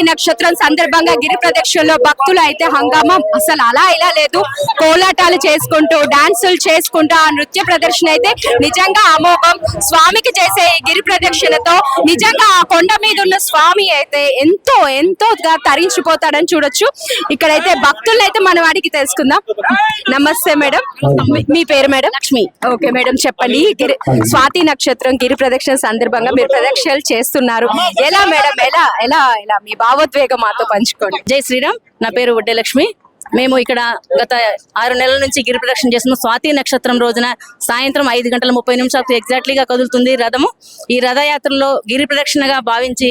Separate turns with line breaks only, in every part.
స్వాతి నక్షత్రం సందర్భంగా గిరి ప్రదక్షిణలో భక్తులు అయితే హంగామా. అసలు అలా ఇలా లేదు. కోలాటాలు చేసుకుంటూ డాన్సులు చేసుకుంటూ ఆ నృత్య ప్రదర్శన అయితే నిజంగా అమోఘం. స్వామికి చేసే ఈ గిరి ప్రదక్షిణతో నిజంగా ఆ కొండ మీద ఉన్న స్వామి అయితే ఎంతో ఎంతో తరించిపోతాడని చూడొచ్చు. ఇక్కడైతే భక్తులు అయితే మనం అడిగి తెలుసుకుందాం. నమస్తే మేడం. మీ- పేరు మేడం? లక్ష్మి. ఓకే మేడం చెప్పండి. గిరి స్వాతి నక్షత్రం గిరి ప్రదక్షిణ సందర్భంగా మీరు ప్రదక్షిణలు చేస్తున్నారు. ఎలా మేడం? ఎలా ఎలా ఎలా? మీ భావోద్వేగం మాతో పంచుకోండి.
జై శ్రీరామ్. నా పేరు వడ్డేలక్ష్మి. మేము ఇక్కడ గత ఆరు నెలల నుంచి గిరి ప్రదక్షిణ చేస్తున్నాం. స్వాతి నక్షత్రం రోజున సాయంత్రం ఐదు గంటల ముప్పై నిమిషాలకు ఎగ్జాక్ట్లీగా కదులుతుంది రథము. ఈ రథయాత్రలో గిరి ప్రదక్షిణగా భావించి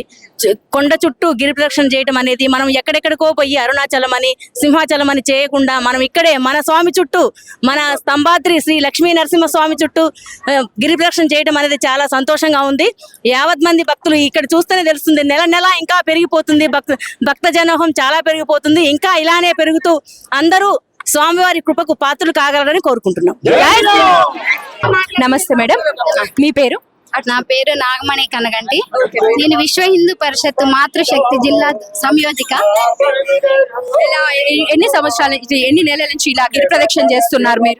కొండ చుట్టూ గిరి ప్రదక్షిణ చేయడం అనేది మనం ఎక్కడెక్కడికో పోయి అరుణాచలం అని సింహాచలం అని చేయకుండా మనం ఇక్కడే మన స్వామి చుట్టూ మన స్తంభాద్రి శ్రీ లక్ష్మీ నరసింహ స్వామి చుట్టూ గిరి ప్రదక్షిణ చేయడం అనేది చాలా సంతోషంగా ఉంది. యావత్ మంది భక్తులు ఇక్కడ చూస్తేనే తెలుస్తుంది. నెల నెల ఇంకా పెరిగిపోతుంది. భక్త భక్త జనోహం చాలా పెరిగిపోతుంది. ఇంకా ఇలానే పెరుగుతూ అందరూ స్వామివారి కృపకు పాత్రలు కాగలరని కోరుకుంటున్నాం.
నమస్తే మేడం. మీ పేరు?
నా పేరు నాగమణి కనగంటి. నేను విశ్వ హిందూ పరిషత్ మాతృశక్తి జిల్లా సంయోజిక.
ఎన్ని సంవత్సరాల నుంచి ఎన్ని నెలల నుంచి ఇలా గిరి ప్రదక్షిణ చేస్తున్నారు మీరు?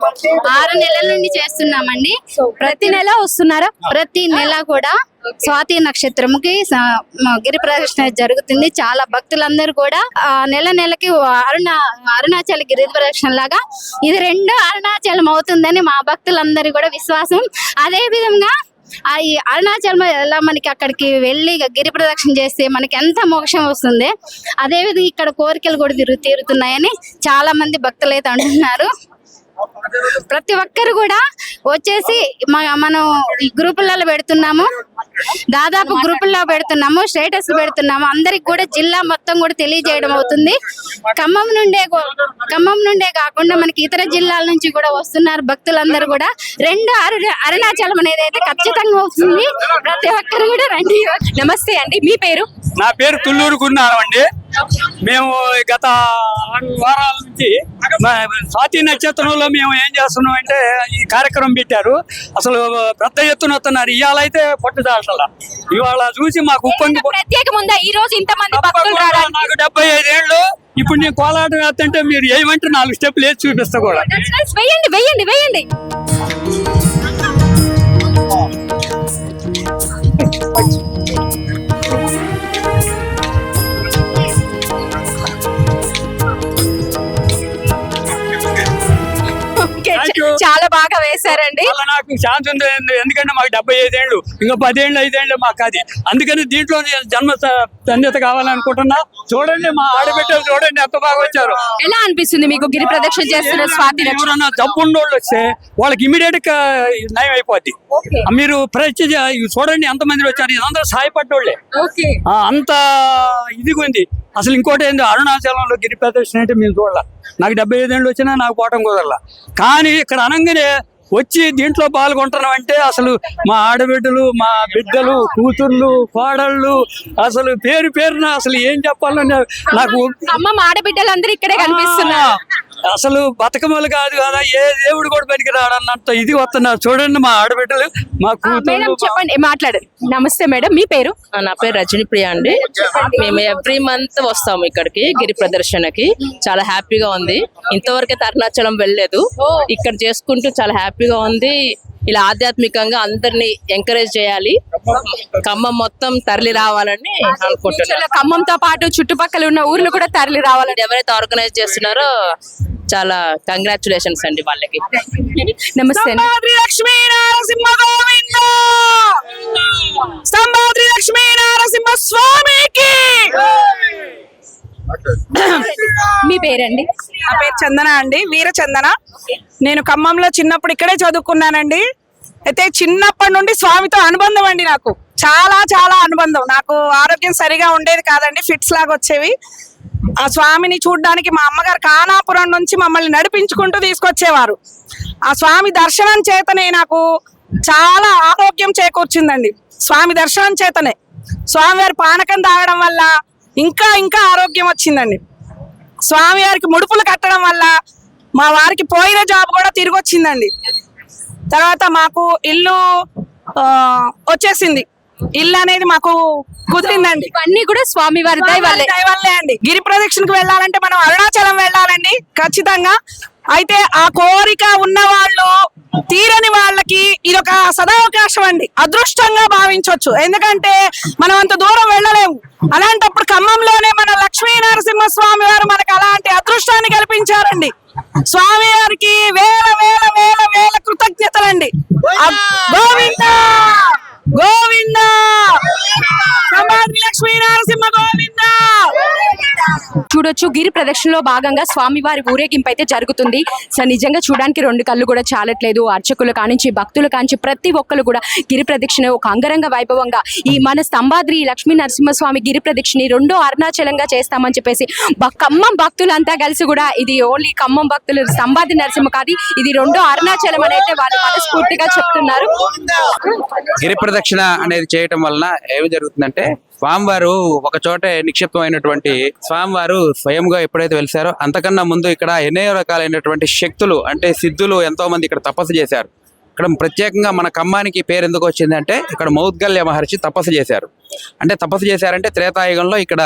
ఆరు నెలల నుండి చేస్తున్నామండి.
ప్రతి నెల వస్తున్నారా?
ప్రతి నెల కూడా స్వాతి నక్షత్రముకి గిరి ప్రదక్షిణ జరుగుతుంది. చాలా భక్తులందరూ కూడా నెల నెలకి అరుణ అరుణాచల్ గిరి ప్రదక్షిణ లాగా ఇది రెండు అరుణాచలం అవుతుందని మా భక్తులందరి కూడా విశ్వాసం. అదే విధంగా ఆ ఈ అరుణాచలం ఎలా మనకి అక్కడికి వెళ్ళి గిరి ప్రదక్షిణ చేస్తే మనకి ఎంత మోక్షం వస్తుంది. అదే విధంగా ఇక్కడ కోరికలు కూడా తిరుగు తీరుతున్నాయని చాలా మంది భక్తులు అయితే అంటున్నారు. ప్రతి ఒక్కరు కూడా వచ్చేసి మనం గ్రూపులలో పెడుతున్నాము. దాదాపు గ్రూపుల్లో పెడుతున్నాము స్టేటస్ పెడుతున్నాము. అందరికి కూడా జిల్లా మొత్తం కూడా తెలియజేయడం అవుతుంది. ఖమ్మం నుండే ఖమ్మం నుండే కాకుండా మనకి ఇతర జిల్లాల నుంచి కూడా వస్తున్నారు భక్తులందరూ కూడా. రెండు అరుణాచలం అనేది అయితే ఖచ్చితంగా వస్తుంది. ప్రతి ఒక్కరు కూడా రండి.
నమస్తే అండి. మీ పేరు?
నా పేరు తుళ్ళూరు అండి. మేము గత వారాల నుంచి స్వాతి నక్షత్రంలో మేము ఏం చేస్తున్నాం అంటే ఈ కార్యక్రమం పెట్టారు. అసలు పెద్ద ఎత్తున వస్తున్నారు. ఇవాళ అయితే పట్టుదాటల ఇవాళ చూసి మాకు ఉప్పొంగి
ఈ రోజు ఇంతమంది
నాకు డెబ్బై ఐదేళ్ళు ఇప్పుడు నేను కోలాటం వేస్తుంటే మీరు ఏమంటే నాలుగు స్టెప్లు వేసి చూపిస్తా కూడా.
That's nice. వెయ్యండి
అలా నాకు ఛాన్స్ ఉంది. ఎందుకంటే మాకు డెబ్బై ఐదేళ్ళు ఇంకా పదేళ్ళు ఐదేళ్ళు మాకు అది. అందుకని దీంట్లో జన్మ ధన్యత కావాలనుకుంటున్నా. చూడండి మా ఆడబిడ్డలు చూడండి ఎంత బాగా వచ్చారు.
ఎలా అనిపిస్తుంది మీకు గిరి ప్రదక్షిణ చేస్తున్న స్వాతి?
ఎవరన్నా జబ్బు ఉన్నోళ్ళు వస్తే వాళ్ళకి ఇమీడియట్గా నయం అయిపోద్ది. మీరు ఇవి చూడండి ఎంత మంది వచ్చారు. ఇదంతా సాయపడ్డోళ్ళే. అంత ఇదిగా ఉంది. అసలు ఇంకోటి ఏంది? అరుణాచలంలో గిరి ప్రదర్శన అంటే మీరు చూడాల. నాకు డెబ్బై ఐదేళ్ళు వచ్చినా నాకు పోవటం కుదరలా. కానీ ఇక్కడ అనగానే వచ్చి దీంట్లో పాల్గొంటున్నాం అంటే అసలు మా ఆడబిడ్డలు మా బిడ్డలు కూతుర్లు కోడళ్ళు అసలు పేరు పేరున అసలు ఏం చెప్పాలో నా- నాకు
అమ్మ ఆడబిడ్డలందరూ ఇక్కడే కనిపిస్తున్నారు.
ఆ, అసలు బతకమలు కాదు కదా ఏ దేవుడు కూడా పనికి రాడన్నంత ఇది వస్తున్నారు. చూడండి మా ఆడబిడ్డలు మా కూతురు
చెప్పండి మాట్లాడండి. నమస్తే మేడం మీ పేరు?
నా పేరు రజని ప్రియ అండి. మేము ఎవ్రీ మంత్ వస్తాము ఇక్కడికి గిరి ప్రదర్శనకి. చాలా హ్యాపీగా ఉంది. ఇంతవరకు అయితే అరుణాచలం వెళ్ళలేదు. ఇక్కడ చేసుకుంటూ చాలా హ్యాపీగా ఉంది. ఇలా ఆధ్యాత్మికంగా అందరినీ ఎంకరేజ్ చేయాలి. ఖమ్మం మొత్తం తరలి రావాలని అనుకుంటున్నాను.
ఖమ్మంతో పాటు చుట్టుపక్కల ఉన్న ఊర్లు కూడా తరలి రావాలని
ఎవరైతే ఆర్గనైజ్ చేస్తున్నారో చాలా కంగ్రాచులేషన్స్ అండి వాళ్ళకి.
నమస్తే అండి.
లక్ష్మీ నరసింహ గోవింద సంబాద్రి లక్ష్మీ నరసింహ స్వామికి
మీ పేరండి?
నా పేరు చందన అండి వీర చందన నేను ఖమ్మంలో చిన్నప్పుడు ఇక్కడే చదువుకున్నానండి. అయితే చిన్నప్పటి నుండి స్వామితో అనుబంధం అండి నాకు. చాలా చాలా అనుబంధం. నాకు ఆరోగ్యం సరిగా ఉండేది కాదండి ఫిట్స్ లాగా వచ్చేవి. ఆ స్వామిని చూడడానికి మా అమ్మగారు కానాపురం నుంచి మమ్మల్ని నడిపించుకుంటూ తీసుకొచ్చేవారు. ఆ స్వామి దర్శనం చేతనే నాకు చాలా ఆరోగ్యం చేకూర్చిందండి. స్వామి దర్శనం చేతనే. స్వామివారి పానకం తాగడం వల్ల ఇంకా ఇంకా ఆరోగ్యం వచ్చిందండి. స్వామివారికి ముడుపులు కట్టడం వల్ల మా వారికి పోయిన జాబ్ కూడా తిరిగి వచ్చిందండి తర్వాత మాకు ఇల్లు వచ్చేసింది. ఇల్లు అనేది మాకు కుదిరిందండి.
ఇవన్నీ కూడా స్వామి వారి దయ వల్లే
దయ వల్లే అండి. గిరి ప్రదక్షిణకు వెళ్ళాలంటే మనం అరుణాచలం వెళ్ళాలండి ఖచ్చితంగా. అయితే ఆ కోరిక ఉన్న వాళ్ళు తీరని వాళ్ళకి ఇది ఒక సదావకాశం అండి. అదృష్టంగా భావించవచ్చు ఎందుకంటే మనం అంత దూరం వెళ్ళలేము. అలాంటప్పుడు ఖమ్మంలోనే మన లక్ష్మీ నరసింహ స్వామి వారు మనకు అలాంటి అదృష్టాన్ని కల్పించారండి. స్వామి వారికి వేల వేల వేల వేల కృతజ్ఞతలండి. అబ్- గోవింద! గోవింద!
చూడొచ్చు గిరి ప్రదక్షిణలో భాగంగా స్వామివారి ఊరేగింపు అయితే జరుగుతుంది. సో నిజంగా చూడడానికి రెండు కళ్ళు కూడా చాలట్లేదు. అర్చకులు కానించి భక్తులు కానించి ప్రతి ఒక్కరు కూడా గిరి ప్రదక్షిణ ఒక అంగరంగ వైభవంగా ఈ మన స్తంభాద్రి లక్ష్మీ నరసింహస్వామి గిరి ప్రదక్షిణ రెండో అరుణాచలంగా చేస్తామని చెప్పేసి ఖమ్మం భక్తులంతా కలిసి కూడా ఇది ఓన్లీ ఖమ్మం భక్తులు స్తంభాద్రి నరసింహ కాదు ఇది రెండో అరుణాచలం అని అయితే వాళ్ళు మనస్ఫూర్తిగా చెప్తున్నారు.
గిరి ప్రదక్షిణ అనేది చేయటం వలన ఏమి జరుగుతుందంటే స్వామివారు ఒక చోటే నిక్షిప్తమైనటువంటి స్వామివారు స్వయంగా ఎప్పుడైతే వెలిసారో అంతకన్నా ముందు ఇక్కడ ఎన్నో రకాలైనటువంటి శక్తులు అంటే సిద్ధులు ఎంతో మంది ఇక్కడ తపస్సు చేశారు. ఇక్కడ ప్రత్యేకంగా మన ఖమ్మానికి పేరు ఎందుకు వచ్చిందంటే ఇక్కడ మౌద్గల్య మహర్షి తపస్సు చేశారు. అంటే తపస్సు చేశారంటే త్రేతాయుగంలో ఇక్కడ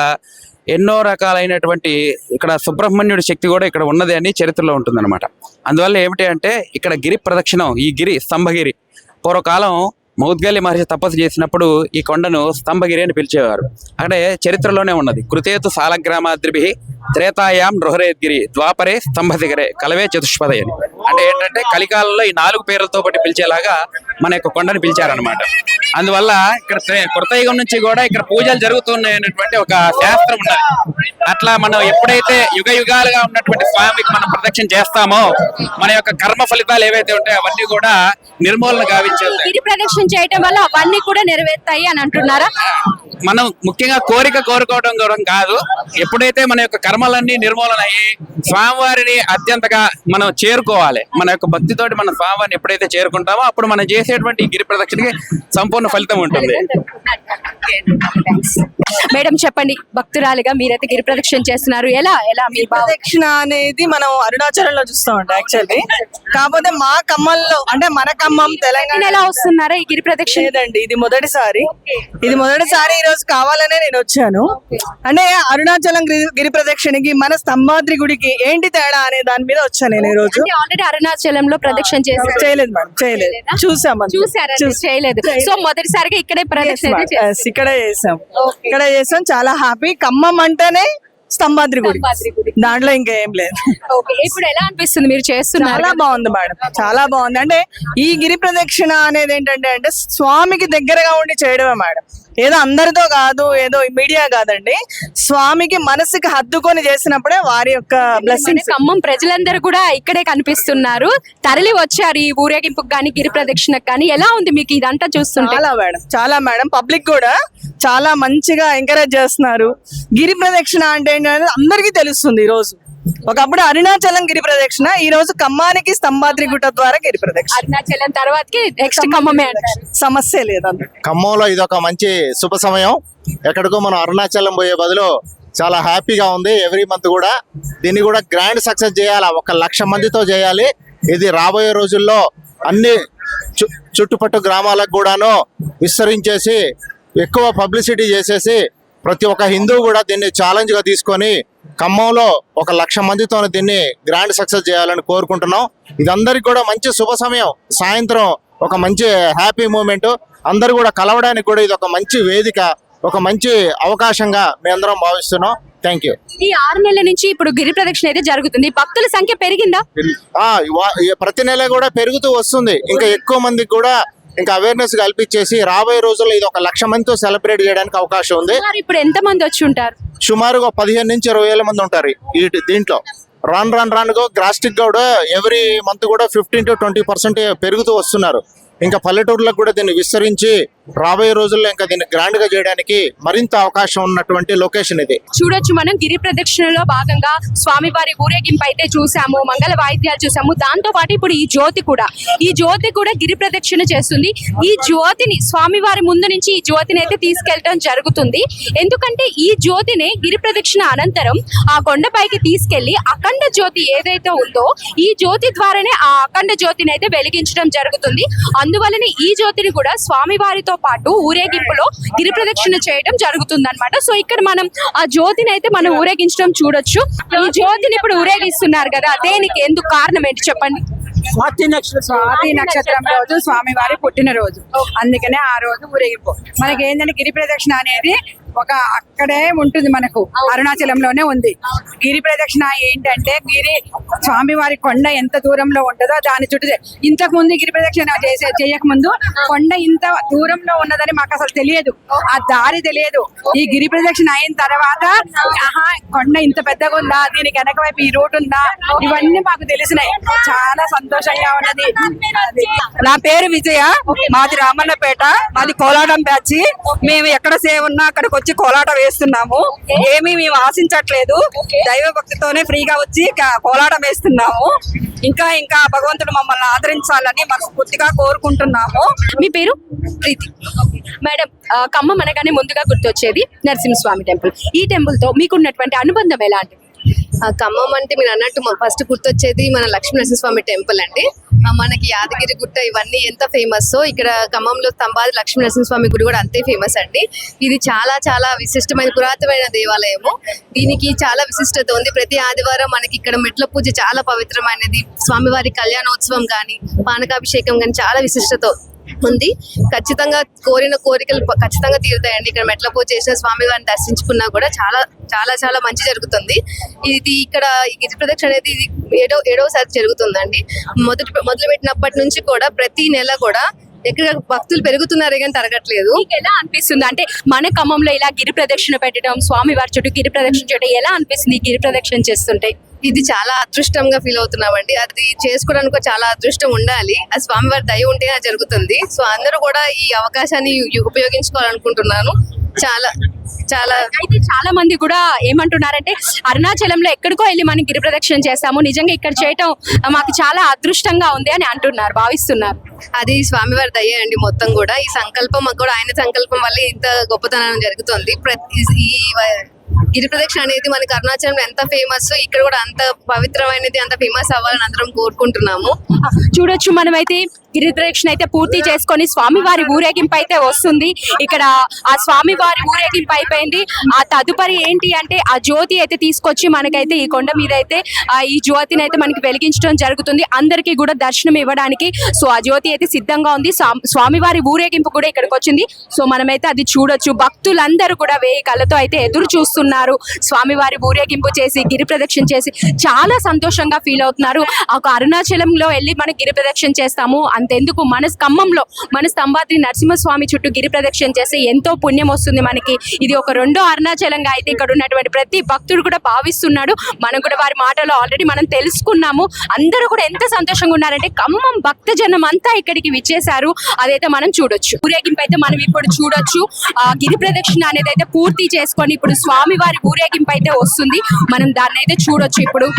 ఎన్నో రకాలైనటువంటి ఇక్కడ సుబ్రహ్మణ్యుడి శక్తి కూడా ఇక్కడ ఉన్నది అని చరిత్రలో ఉంటుందన్నమాట. అందువల్ల ఏమిటి అంటే ఇక్కడ గిరి ప్రదక్షిణం ఈ గిరి స్తంభగిరి. పూర్వకాలం మౌద్గల్య మహర్షి తపస్సు చేసినప్పుడు ఈ కొండను స్తంభగిరి అని పిలిచేవారు. అక్కడే చరిత్రలోనే ఉన్నది. కృతేతు సాలగ్రామాద్రిభి త్రేతాయాం రుహరేద్గిరి ద్వాపరే స్తంభదిగరే కలవే చతుష్పదయ అని అంటే ఏంటంటే కలికాలంలో ఈ నాలుగు పేర్లతో పాటు పిలిచేలాగా మన యొక్క కొండను పిలిచారనమాట అందువల్ల ఇక్కడ కృతయుగం నుంచి కూడా ఇక్కడ పూజలు జరుగుతున్నాయి అనేటువంటి ఒక శాస్త్రం ఉన్నది. అట్లా మనం ఎప్పుడైతే యుగ యుగాలుగా ఉన్నటువంటి స్వామికి మనం ప్రదక్షిణ చేస్తామో మన యొక్క కర్మ ఫలితాలు ఏవైతే ఉంటాయో అవన్నీ కూడా నిర్మూలన గావించేది
గిరి ప్రదక్షిణ చేయటం వల్ల అవన్నీ కూడా నెరవేరుతాయి అని అంటున్నారా?
మనం ముఖ్యంగా కోరిక కోరుకోవడం కూడా కాదు. ఎప్పుడైతే మన యొక్క కర్మలన్నీ నిర్మూలన అయ్యి స్వామివారిని అత్యంతగా మనం చేరుకోవాలి మన యొక్క భక్తితోటి మన స్వామివారిని ఎప్పుడైతే చేరుకుంటామో అప్పుడు మనం చేసేటువంటి గిరి ప్రదక్షిణకి సంపూర్ణ ఫలితం ఉంటుంది.
మేడం చెప్పండి భక్తురాలుగా మీరైతే గిరి ప్రదక్షిణ చేస్తున్నారు. ఎలా ఎలా మీ
ప్రదక్షిణ అనేది మనం అరుణాచలంలో చూస్తామండి యాక్చువల్లీ కాకపోతే మా ఖమ్మంలో అంటే మన ఖమ్మం తెలంగాణ
ఎలా వస్తున్నారా ఈ గిరి ప్రదక్షిణ?
లేదండి ఇది మొదటిసారి. ఇది మొదటిసారి ఈ రోజు కావాలనే నేను వచ్చాను. అంటే అరుణాచలం గిరి ప్రదక్షిణకి మన స్తంభాద్రి గుడికి ఏంటి తేడా అనే దాని మీద వచ్చాను నేను ఈ రోజు
ఆల్రెడీ అరుణాచలంలో ప్రదక్షిణ చేశారు.
చేయలేదు మేడం చేయలేదు. చూసాం.
చూసారా
చూసాం.
చేయలేదు. సో మొదటిసారిగా ఇక్కడే ప్రదక్షిణ
ఇక్కడే చేసాం ఇక్కడే చేసాం చాలా హ్యాపీ ఖమ్మం అంటేనే స్తంభాద్రి గుడి. దాంట్లో ఇంకా ఏం లేదు.
ఓకే ఇప్పుడు ఎలా అనిపిస్తుంది? మీరు చేస్తున్నారు
చాలా బాగుంది మేడం. చాలా బాగుంది. అంటే ఈ గిరి ప్రదక్షిణ అనేది ఏంటంటే అంటే స్వామికి దగ్గరగా ఉండి చేయడమే మేడం. ఏదో అందరితో కాదు ఏదో మీడియా కాదండి. స్వామికి మనసుకి హద్దుకొని చేసినప్పుడే వారి యొక్క
మన
బ్లెస్సింగ్స్
ఖమ్మం ప్రజలందరూ కూడా ఇక్కడే కనిపిస్తున్నారు. తరలి వచ్చారు ఈ ఊరేగింపుకి కానీ గిరి ప్రదక్షిణకు కానీ ఎలా ఉంది మీకు ఇదంతా చూస్తుంటే?
చాలా మేడం చాలా మేడం. పబ్లిక్ కూడా చాలా మంచిగా ఎంకరేజ్ చేస్తున్నారు. గిరి ప్రదక్షిణ అంటే ఏంటంటే అందరికీ తెలుస్తుంది ఈ రోజు ఒకప్పుడు అరుణాచలం గిరి ప్రదక్షిణ ఈ రోజు ఖమ్మానికి స్తంభాద్రి గుట్ట ద్వారా గిరి ప్రదక్షిణ.
అరుణాచలం తర్వాతకి నెక్స్ట్ ఖమ్మమే
సమస్య లేదు అందులో
ఖమ్మంలో ఇది ఒక మంచి శుభ సమయం. ఎక్కడికో మనం అరుణాచలం పోయే బదులు చాలా హ్యాపీగా ఉంది. ఎవ్రీ మంత్ కూడా దీన్ని కూడా గ్రాండ్ సక్సెస్ చేయాలి? ఒక లక్ష మందితో చేయాలి. ఇది రాబోయే రోజుల్లో అన్ని చు చుట్టుపట్టు గ్రామాలకు కూడాను విస్తరించేసి ఎక్కువ పబ్లిసిటీ చేసేసి ప్రతి ఒక్క హిందువు కూడా దీన్ని ఛాలెంజ్గా తీసుకొని ఖమ్మంలో ఒక లక్ష మందితో దీన్ని గ్రాండ్ సక్సెస్ చేయాలని కోరుకుంటున్నాం. ఇదందరికి కూడా మంచి శుభ సమయం. సాయంత్రం ఒక మంచి హ్యాపీ మూమెంట్ అందరూ కూడా కలవడానికి కూడా ఇది ఒక మంచి వేదిక ఒక మంచి అవకాశంగా మేమందరం భావిస్తున్నాం. థ్యాంక్ యూ
ఈ ఆరు నెలల నుంచి ఇప్పుడు గిరి ప్రదక్షిణ అయితే జరుగుతుంది. భక్తుల సంఖ్య పెరిగిందా?
ప్రతి నెల కూడా పెరుగుతూ వస్తుంది. ఇంకా ఎక్కువ మందికి కూడా ఇంకా అవేర్నెస్ కల్పించేసి రాబోయే రోజుల్లో ఇది ఒక లక్ష మందితో సెలబ్రేట్ చేయడానికి అవకాశం ఉంది.
మరి ఇప్పుడు ఎంత మంది వచ్చి ఉంటారు?
సుమారుగా పదిహేను నుంచి ఇరవై వేల మంది ఉంటారు ఈ దీంట్లో. రాన్ రాన్ రాన్గా గ్రాస్టిక్ కూడా ఎవ్రీ మంత్ కూడా ఫిఫ్టీన్ టు ట్వంటీ పర్సెంట్ పెరుగుతూ వస్తున్నారు. ఇంకా పల్లెటూర్లకు కూడా దీన్ని విస్తరించి రాబోయే రోజుల్లో ఇంకా దీన్ని గ్రాండ్గా చేయడానికి మరింత అవకాశం ఉన్నటువంటి లొకేషన్ ఇది.
చూడొచ్చు మనం గిరి ప్రదక్షిణలో భాగంగా స్వామివారి ఊరేగింపు అయితే చూసాము మంగళ వాయిద్యాలు చూసాము దాంతో పాటు ఇప్పుడు ఈ జ్యోతి కూడా. ఈ జ్యోతి కూడా గిరి ప్రదక్షిణ చేస్తుంది. ఈ జ్యోతిని స్వామివారి ముందు నుంచి ఈ జ్యోతిని అయితే తీసుకెళ్ళడం జరుగుతుంది. ఎందుకంటే ఈ జ్యోతిని గిరి ప్రదక్షిణ అనంతరం ఆ కొండపైకి తీసుకెళ్ళి అఖండ జ్యోతి ఏదైతే ఉందో ఈ జ్యోతి ద్వారానే ఆ అఖండ జ్యోతిని అయితే వెలిగించడం జరుగుతుంది. అందువలన ఈ జ్యోతిని కూడా స్వామివారితో పాటు ఊరేగింపులో గిరి ప్రదక్షిణ చేయడం జరుగుతుంది అనమాట సో ఇక్కడ మనం ఆ జ్యోతిని అయితే మనం ఊరేగించడం చూడొచ్చు. ఈ జ్యోతిని ఇప్పుడు ఊరేగిస్తున్నారు కదా దేనికి ఎందుకు కారణం ఏంటి చెప్పండి?
స్వాతి నక్షత్రం. స్వాతి నక్షత్రం రోజు స్వామివారి పుట్టినరోజు. అందుకనే ఆ రోజు ఊరేగింపు. మనకి ఏంటంటే గిరి ప్రదక్షిణ అనేది ఒక అక్కడే ఉంటుంది మనకు. అరుణాచలంలోనే ఉంది. గిరి ప్రదక్షిణ ఏంటంటే గిరి స్వామివారి కొండ ఎంత దూరంలో ఉంటుందో దాని చుట్టూ ఇంతకు ముందు గిరి ప్రదక్షిణ చేసే చేయక ముందు కొండ ఇంత దూరంలో ఉన్నదని మాకు అసలు తెలియదు. ఆ దారి తెలియదు. ఈ గిరి ప్రదక్షిణ అయిన తర్వాత ఆహా కొండ ఇంత పెద్దగా ఉందా? దీనికి వెనక వైపు ఈ రూట్ ఉందా? ఇవన్నీ మాకు తెలిసినాయి. చాలా సంతోషంగా ఉన్నది. నా పేరు విజయ. మాది రామన్నపేట. మాది కోలాటం బ్యాచ్. మేము ఎక్కడ సేవ ఉన్నా అక్కడికి వచ్చి కోలాటం వేస్తున్నాము. ఏమీ మేము ఆశించట్లేదు. దైవ భక్తితోనే ఫ్రీగా వచ్చి కోలాటం వేస్తున్నాము. ఇంకా ఇంకా భగవంతుడు మమ్మల్ని ఆదరించాలని మనస్ఫూర్తిగా కోరుకుంటున్నాము.
మీ పేరు? ప్రీతి. మేడం ఆ, ఖమ్మం అనగానే ముందుగా గుర్తొచ్చేది నరసింహస్వామి టెంపుల్. ఈ టెంపుల్తో మీకున్నటువంటి అనుబంధం ఎలాంటిది
ఆ ఖమ్మం అంటే మీరు అన్నట్టు ఫస్ట్ గుర్తొచ్చేది మన లక్ష్మీ నరసింహస్వామి టెంపుల్ అండి. మనకి యాదగిరి గుట్ట ఇవన్నీ ఎంత ఫేమస్ ఇక్కడ ఖమ్మంలో స్తంభాది లక్ష్మీ నరసింహస్వామి గుడి కూడా అంతే ఫేమస్ అండి. ఇది చాలా చాలా విశిష్టమైన పురాతనమైన దేవాలయము. దీనికి చాలా విశిష్టత ఉంది. ప్రతి ఆదివారం మనకి ఇక్కడ మెట్ల పూజ చాలా పవిత్రమైనది. స్వామివారి కళ్యాణోత్సవం కానీ పానకాభిషేకం కానీ చాలా విశిష్టత ఉంది. ఖచ్చితంగా కోరిన కోరికలు ఖచ్చితంగా తీరుతాయండి. ఇక్కడ మెట్ల పూజ చేసిన స్వామి వారిని దర్శించుకున్నా కూడా చాలా చాలా చాలా మంచి జరుగుతుంది. ఇది ఇక్కడ గిరి ప్రదక్షిణ అనేది ఇది ఏడో ఏడవసారి జరుగుతుందండి. మొదటి మొదలు పెట్టినప్పటి నుంచి కూడా ప్రతి నెల కూడా ఎక్కడ భక్తులు పెరుగుతున్నారే కానీ తరగట్లేదు.
మీకు ఎలా అనిపిస్తుంది? అంటే మన ఖమ్మంలో ఇలా గిరి ప్రదక్షిణ పెట్టడం స్వామి వారి చుట్టూ గిరి ప్రదక్షిణ చేయడం ఎలా అనిపిస్తుంది ఈ గిరి ప్రదక్షిణ చేస్తుంటే?
ఇది చాలా అదృష్టంగా ఫీల్ అవుతున్నామండి. అది చేసుకోవడానికి చాలా అదృష్టం ఉండాలి. ఆ స్వామివారి దయ ఉంటే అది జరుగుతుంది. సో అందరూ కూడా ఈ అవకాశాన్ని ఉపయోగించుకోవాలనుకుంటున్నాను. చాలా చాలా
అయితే చాలా మంది కూడా ఏమంటున్నారంటే అరుణాచలంలో ఎక్కడికో వెళ్ళి మనం గిరి ప్రదక్షిణ చేస్తాము. నిజంగా ఇక్కడ చేయటం మాకు చాలా అదృష్టంగా ఉంది అని అంటున్నారు భావిస్తున్నారు.
అది స్వామివారి దయ అండి మొత్తం కూడా. ఈ సంకల్పం కూడా ఆయన సంకల్పం వల్ల ఇంత గొప్పతనం జరుగుతుంది. ప్రతి ఈ గిరి ప్రదక్షిణ అనేది మనకి అరుణాచలంలో ఎంత ఫేమస్ ఇక్కడ కూడా అంత పవిత్రమైనది అంత ఫేమస్ అవ్వాలని అందరం కోరుకుంటున్నాము.
చూడొచ్చు మనమైతే. గిరి అయితే పూర్తి చేసుకొని స్వామివారి ఊరేగింపు అయితే వస్తుంది. ఇక్కడ ఆ స్వామివారి ఊరేగింపు అయిపోయింది. ఆ తదుపరి ఏంటి అంటే ఆ జ్యోతి అయితే తీసుకొచ్చి మనకైతే ఈ కొండ మీద అయితే ఈ జ్యోతిని అయితే మనకి వెలిగించడం జరుగుతుంది. అందరికీ కూడా దర్శనం ఇవ్వడానికి సో ఆ జ్యోతి అయితే సిద్ధంగా ఉంది. స్వామివారి ఊరేగింపు కూడా ఇక్కడికి వచ్చింది. సో మనమైతే అది చూడొచ్చు. భక్తులందరూ కూడా వేయి కళ్ళతో అయితే ఎదురు చూస్తున్నారు. స్వామివారి ఊరేగింపు చేసి గిరి ప్రదక్షిణ చేసి చాలా సంతోషంగా ఫీల్ అవుతున్నారు. ఒక అరుణాచలంలో వెళ్ళి మనం గిరి ప్రదక్షిణ చేస్తాము. అంతెందుకు? మన స్తంభంలో మన స్తంభాద్రి నరసింహస్వామి చుట్టూ గిరి ప్రదక్షిణ చేస్తే ఎంతో పుణ్యం వస్తుంది మనకి. ఇది ఒక రెండో అరుణాచలంగా అయితే ఇక్కడ ఉన్నటువంటి ప్రతి భక్తుడు కూడా భావిస్తున్నాడు. మనం కూడా వారి మాటలో ఆల్రెడీ మనం తెలుసుకున్నాము. అందరూ కూడా ఎంత సంతోషంగా ఉన్నారంటే ఖమ్మం భక్తజనం అంతా ఇక్కడికి విచ్చేశారు. అదైతే మనం చూడొచ్చు. ఊరేగింపు అయితే మనం ఇప్పుడు చూడొచ్చు. ఆ గిరి ప్రదక్షిణ అనేది అయితే పూర్తి చేసుకొని ఇప్పుడు స్వామివారి ఊరేగింపు అయితే వస్తుంది. మనం దాన్ని అయితే చూడొచ్చు ఇప్పుడు.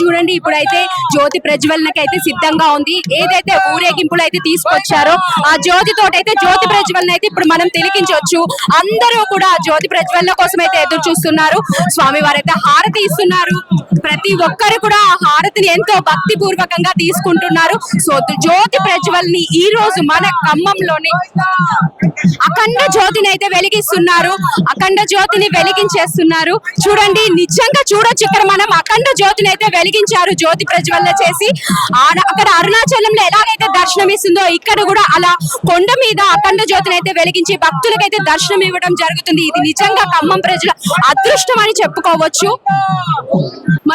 చూడండి ఇప్పుడైతే జ్యోతి ప్రజ్వలనకి అయితే సిద్ధంగా ఉంది. ఏదైతే ఊరేగింపులు అయితే తీసుకొచ్చారో ఆ జ్యోతి తోటైతే జ్యోతి ప్రజ్వలన అయితే ఇప్పుడు మనం తిలికించవచ్చు అందరూ కూడా జ్యోతి ప్రజ్వలన కోసం అయితే ఎదురు చూస్తున్నారు స్వామి వారైతే హారతి ఇస్తున్నారు. ప్రతి ఒక్కరు కూడా ఆ హారతిని ఎంతో భక్తి పూర్వకంగా తీసుకుంటున్నారు. సో జ్యోతి ప్రజ్వల్ని ఈ రోజు మన ఖమ్మంలోని అఖండ జ్యోతిని అయితే వెలిగిస్తున్నారు. అఖండ జ్యోతిని వెలిగించేస్తున్నారు. చూడండి నిజంగా చూడొచ్చు ఇక్కడ మనం. అఖండ జ్యోతిని అయితే వెలిగించారు జ్యోతి ప్రజ్వల్ల చేసి. అక్కడ అరుణాచలంలో ఎలాగైతే దర్శనం ఇస్తుందో ఇక్కడ కూడా అలా కొండ మీద అఖండ జ్యోతిని అయితే వెలిగించి భక్తులకైతే దర్శనం ఇవ్వడం జరుగుతుంది. ఇది నిజంగా ఖమ్మం ప్రజల అదృష్టం అని చెప్పుకోవచ్చు.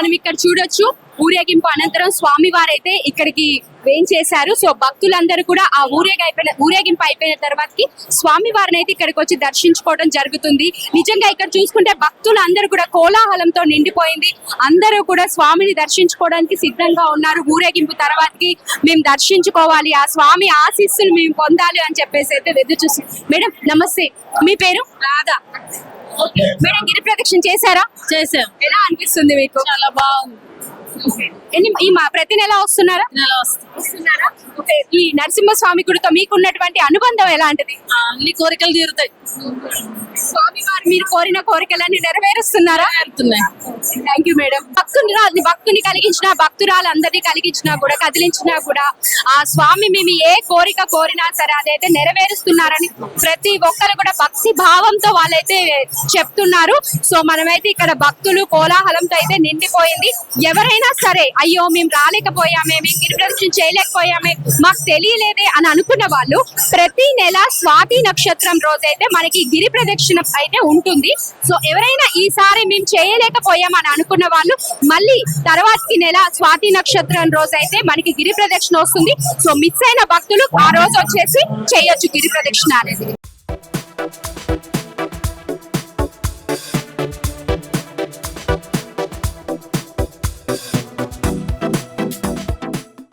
మనం ఇక్కడ చూడొచ్చు. ఊరేగింపు అనంతరం స్వామి వారైతే ఇక్కడికి వేయించేశారు సో భక్తులందరూ కూడా ఆ ఊరేగి అయిపోయిన ఊరేగింపు అయిపోయిన తర్వాతకి స్వామి వారిని అయితే ఇక్కడికి వచ్చి దర్శించుకోవడం జరుగుతుంది. నిజంగా ఇక్కడ చూసుకుంటే భక్తులందరూ కూడా కోలాహలంతో నిండిపోయింది. అందరూ కూడా స్వామిని దర్శించుకోవడానికి సిద్ధంగా ఉన్నారు. ఊరేగింపు తర్వాతకి మేము దర్శించుకోవాలి. ఆ స్వామి ఆశీస్సులు మేము పొందాలి అని చెప్పేసి అయితే ఎదురు చూసి మేడం నమస్తే. మీ పేరు? రాధా. మేడం గిరి ప్రదక్షిణ చేశారా?
చేసాం
ఎలా అనిపిస్తుంది మీకు?
చాలా బాగుంది.
ఎన్ని ఈ మా ప్రతి నెల వస్తున్నారా?
నెల
వస్తున్నారా? ఓకే ఈ నరసింహస్వామి గుడితో మీకున్నటువంటి అనుబంధం ఎలాంటిది?
అన్ని కోరికలు తీరుతాయి.
స్వామి వారు మీరు కోరిన కోరికలన్నీ నెరవేరుస్తున్నారా? థ్యాంక్ యూ మేడం భక్తుని భక్తుని కలిగించిన భక్తురాలందరినీ కలిగించినా కూడా కదిలించినా కూడా ఆ స్వామి మేము ఏ కోరిక కోరినా సరే అదైతే నెరవేరుస్తున్నారని ప్రతి ఒక్కరు కూడా భక్తి భావంతో వాళ్ళైతే చెప్తున్నారు. సో మనమైతే ఇక్కడ భక్తులు కోలాహలంతో అయితే నిండిపోయింది. ఎవరైనా సరే అయ్యో మేము రాలేకపోయామే మేము గిరి ప్రదక్షిణ చేయలేకపోయామే మాకు తెలియలేదే అని అనుకున్న వాళ్ళు ప్రతి నెల స్వాతి నక్షత్రం రోజైతే మనకి గిరి ప్రదక్షిణ అయితే ఉంటుంది. సో ఎవరైనా ఈసారి మేము చేయలేకపోయామని అనుకున్న వాళ్ళు మళ్ళీ తర్వాతి నెల స్వాతి నక్షత్రం రోజు అయితే మనకి గిరి ప్రదక్షిణ వస్తుంది. సో మిస్ అయిన భక్తులు ఆ రోజు వచ్చేసి చేయొచ్చు గిరి ప్రదక్షిణ అనేది.